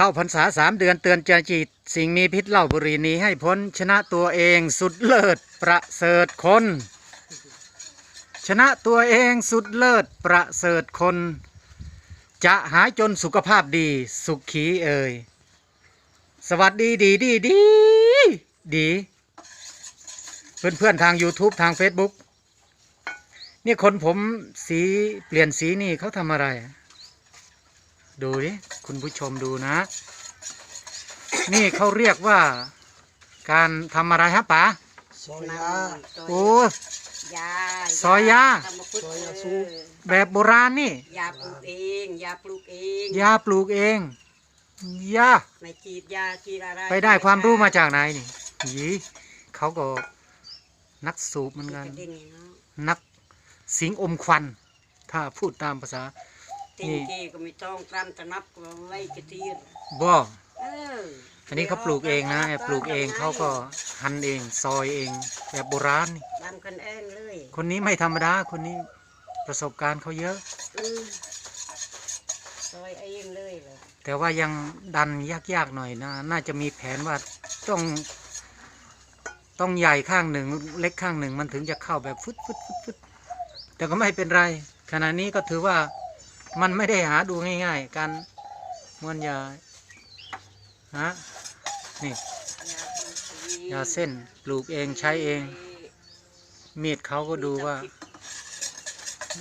เข้าพรรษาสามเดือนเตือนใจจิต สิ่งมีพิษเหล้าบุหรี่นี้ให้พ้นชนะตัวเองสุดเลิศประเสริฐคน ชนะตัวเองสุดเลิศประเสริฐคน จะหายจนสุขภาพดีสุขขีเอ่ยสวัสดีดีดีดีดี เพื่อนเพื่อนทาง YouTube ทาง Facebook นี่คนผมสีเปลี่ยนสีนี่เขาทำอะไร ดูดิคุณผู้ชมดูนะ นี่เขาเรียกว่า การทำอะไรฮะป๋าซอยาโอ้ยาซอยยาตำมะพุดซอยยาเอสูบอแบบโบราณนี่ยาปลูกเองยาปลูกเองยาปลูกเองยาไม่จีดยาจีดอะไรไปได้ความรู้มาจากไหนนี่หยีเขาก็นักสูบเหมือนกันกระดิ่งเนาะนักสิงอมควัน ถ้าพูดตามภาษา ติงเกก็ไม่ต้องกรันตะนับก็ไล่กระเทียนบ่เอออันนี้เขาปลูกเองนะปลูกเองเขาก็หั่นเองซอยเองแบบโบราณนี่ทำกันเองเลยคนนี้ไม่ธรรมดาคนนี้ประสบการณ์เขาเยอะอืมซอยเองเลยเหรอแต่ว่ายังดันยากๆหน่อยนะ น่าจะมีแผนว่าต้อง ต้องใหญ่ข้างหนึ่ง เล็กข้างหนึ่งมันถึงจะเข้าแบบฟึดฟึดฟึดฟึดแต่ก็ไม่เป็นไร ขณะนี้ก็ถือว่า มันไม่ได้หาดูง่ายๆ การม้วนยาฮะนี่ยาปลูกเองยาเส้นปลูกเองใช้เอง มีดเขาก็ดูว่า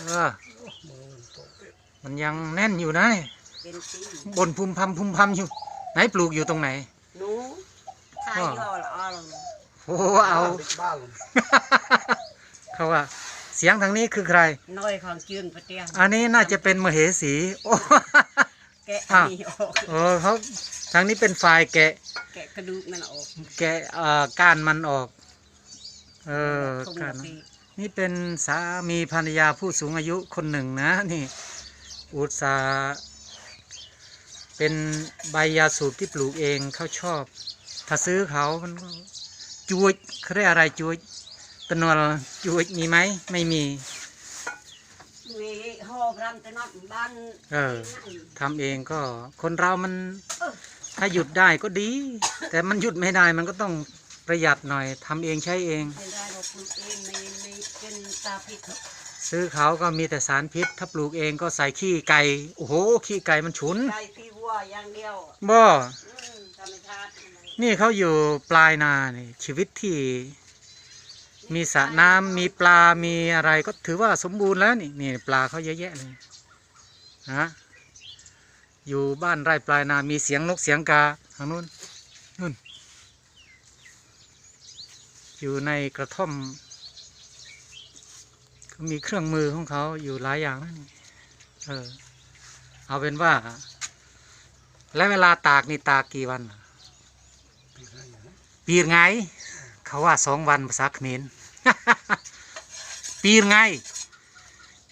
เออมันยังแน่นอยู่นะเป็นสีบนพุมพำพุมพำอยู่ ไหนปลูกอยู่ตรงไหนหนูทายย่อละอ้อลงโอ้โหเอาด็กบ้านเขาว่า เสียงทางนี้คือใคร น้อยของจืนปะเตียงอันนี้น่าจะเป็นมเหสีโอ้ แกะอะอันนี้ออกเออเขาทางนี้เป็นฝ่ายแกะ แกะกระดูกมันออกแกะเอ่อก้านมันออก เออทุ่งก้านละมัน ปีนี่เป็นสามีภรรยาผู้สูงอายุคนหนึ่งนะ นี่ อุตสาห์เป็นใบยาสูบที่ปลูกเองเขาชอบ ถ้าซื้อเขามันก็จูดเขาเรียกอะไรจูด ตะนวลจูดมีไหมไม่มีมีหอบรำแต่นอดบ้านเออทำเองก็คนเรามันถ้าหยุดได้ก็ดี แต่มันหยุดไม่ได้มันก็ต้องประหยัดหน่อยทำเองใช้เองไม่ได้เราปลูกเองไม่ไม่เป็นตาพิษซื้อเขาก็มีแต่สารพิษ ถ้าปลูกเองก็ใส่ขี้ไก่ โอ้โห ขี้ไก่มันฉุนไก่พี่วัวอย่างเดียว บ่อืมธรรมชาตินี่เขาอยู่ปลายนานี่ชีวิตที่ มีสระน้ำมีปลา มีอะไรก็ถือว่าสมบูรณ์แล้วนี่นี่ปลาเขาเยอะแยะเลยฮะอยู่บ้านไร่ปลายนา มีเสียงนกเสียงกาทางนู้นนู่น อยู่ในกระท่อมเขามีเครื่องมือของเขาอยู่หลายอย่างนะนี่เออ เอาเป็นว่า แล้วเวลาตากนี่ตากกี่วันปีไง เขาว่าสองวันภาษาเขมร ปีไง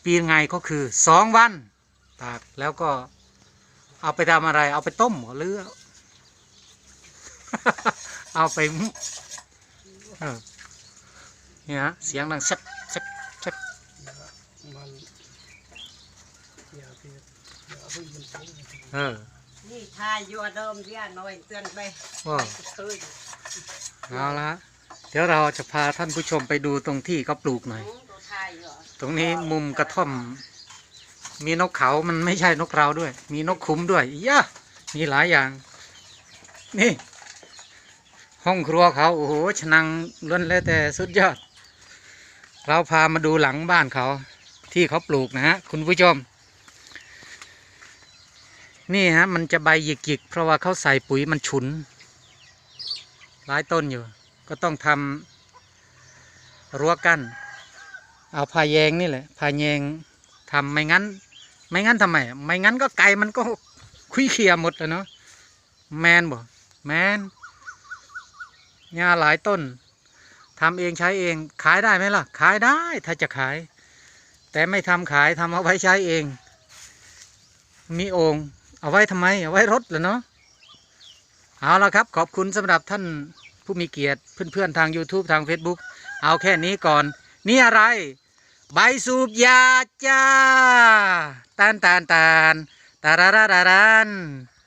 ปีไงก็คือสองวันตากแล้วก็เอาไปทำอะไร เอาไปต้มเหรอหรือ เอาไปมุเออเนี่ยฮะเสียงดังสักสักสักมันยาพิษยาพิษมันสูงเออนี่ทายยัวเดิมเรียน้อยเตือนไปว่าเฮ้ยเอาละเดี๋ยวเราจะพาท่านผู้ชมไปดูตรงที่เขาปลูกหน่อยตัวทายเหรอตรงนี้มุมกระท่อม มีนกเขา มันไม่ใช่นกเราด้วย มีนกคุ้มด้วยอียะมีหลายอย่าง นี่ ห้องครัวเขา โอ้โหชนังล้วนแล้วแต่สุดยอด เราพามาดูหลังบ้านเขา ที่เขาปลูกนะฮะ คุณผู้ชม นี่ฮะ มันจะใบหยิกๆ เพราะว่าเขาใส่ปุ๋ยมันฉุน หลายต้นอยู่ ก็ต้องทำรั้วกั้น เอาพายแยงนี่แหละพายแยงทำไม่งั้น ไม่งั้นทำไมไม่งั้นก็ไก่มันก็คุยเคียหมดแล้วเนาะแมนบ่แมนหญ้าหลายต้นทำเองใช้เองขายได้ไหมล่ะ ขายได้ถ้าจะขาย แต่ไม่ทำขายทำเอาไว้ใช้เอง มีโองเอาไว้ทำไม เอาไว้รถเหรอเนาะเอาละครับ ขอบคุณสำหรับท่าน ผู้มีเกียรติเพื่อนๆทาง YouTube ทาง Facebook เอาแค่นี้ก่อน นี่อะไร ใบสูบยาจ้าตานตานตานตารารารารัน